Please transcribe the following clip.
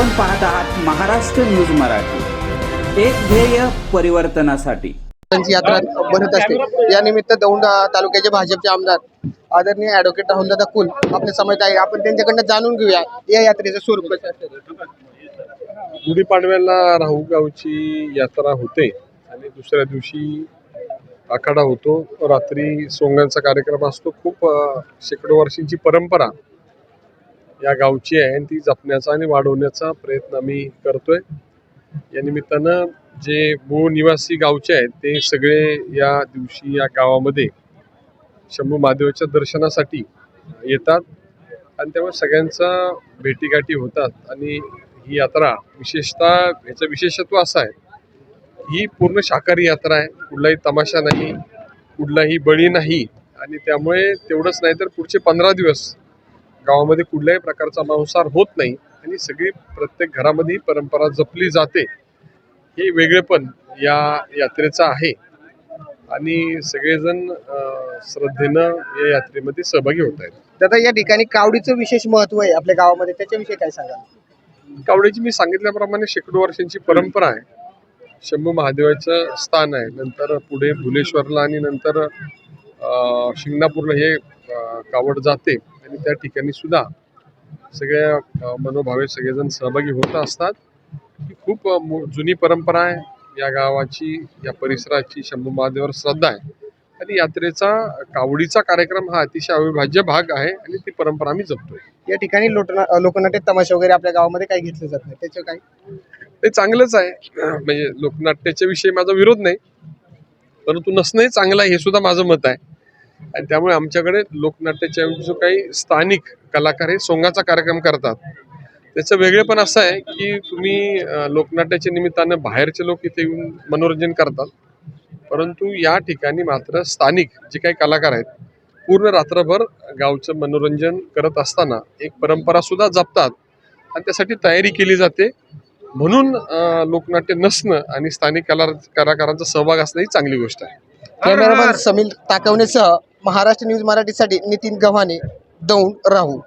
आपण पाहत आहात महाराष्ट्र न्यूज मराठी. एक ध्येय परिवर्तनासाठी. त्यांची यात्रा भरत असते. या निमित्त दौंड तालुक्याचे भाजपचे आमदार आदरणीय ॲडव्होकेट राहुलदादा कुल आपल्यासमोर आहे. आपण त्यांच्याकडनं जाणून घेऊया या यात्रेचं स्वरूप गुढीपाडव्याला राहू गावची यात्रा होते. आणि दुसऱ्या दिवशी आखाडा होतो. रात्री सोंगांचा कार्यक्रम असतो. खूप शेकडो वर्षांची परंपरा या गावची आहे आणि ती जपण्याचा आणि वाढवण्याचा प्रयत्न आम्ही करतोय. या निमित्तानं जे मूळ निवासी गावचे आहेत ते सगळे या दिवशी या गावामध्ये शंभू महादेवाच्या दर्शनासाठी येतात आणि त्यामुळे सगळ्यांचा भेटीगाठी होतात. आणि ही यात्रा विशेषतः याचं विशेषत्व असं आहे ही पूर्ण शाकाहारी यात्रा आहे. कुठलाही तमाशा नाही कुठलाही बळी नाही आणि त्यामुळे तेवढंच नाही तर पुढचे पंधरा दिवस गावामध्ये कुठल्याही प्रकारचा मांसाहार होत नाही आणि सगळी प्रत्येक घरामध्ये ही परंपरा जपली जाते. हे वेगळेपण या यात्रेचं आहे. आणि सगळेजण श्रद्धेनं या यात्रेमध्ये सहभागी होत आहेत. दादा या ठिकाणी कावडीचं विशेष महत्त्व आहे आपल्या गावामध्ये. त्याच्याविषयी काय सांगाल? कावड्याची मी सांगितल्याप्रमाणे शेकडो वर्षांची परंपरा आहे. शंभू महादेवाचं स्थान आहे. नंतर पुढे भुलेश्वरला आणि नंतर शिंगणापूरला हे कावड जाते. त्या ठिकाणी सुद्धा सगळ्या मनोभावे सगळेजण सहभागी होत असतात. ही खूप जुनी परंपरा आहे. या गावाची या परिसराची शंभू महादेवावर श्रद्धा आहे. आणि यात्रेचा कावडीचा कार्यक्रम हा अतिशय अविभाज्य भाग आहे आणि ती परंपरा आम्ही जपतोय. या ठिकाणी लोटना लोकनाट्य तमाशा वगैरे आपल्या गावामध्ये काही घेतलं जात नाही. त्याचं काय ते चांगलंच आहे. म्हणजे लोकनाट्याच्या विषयी माझा विरोध नाही. परंतु नसणंही चांगलं आहे हे सुद्धा माझं मत आहे. आणि त्यामुळे आमच्याकडे लोकनाट्याच्या जो काही स्थानिक कलाकार हे सोंगाचा कार्यक्रम करतात. त्याचं वेगळेपण असं आहे की तुम्ही लोकनाट्याच्या निमित्तानं बाहेरचे लोक इथे येऊन मनोरंजन करतात. परंतु या ठिकाणी मात्र स्थानिक जे काही कलाकार आहेत पूर्ण रात्रभर गावचं मनोरंजन करत असताना एक परंपरा सुद्धा जपतात आणि त्यासाठी तयारी केली जाते. म्हणून लोकनाट्य नसणं आणि स्थानिक कला कलाकारांचा सहभाग असणं ही चांगली गोष्ट आहे. कॅमेरामॅन समील ताकवणेसह महाराष्ट्र न्यूज मराठीसाठी नितीन गव्हाणे दौंड राहू.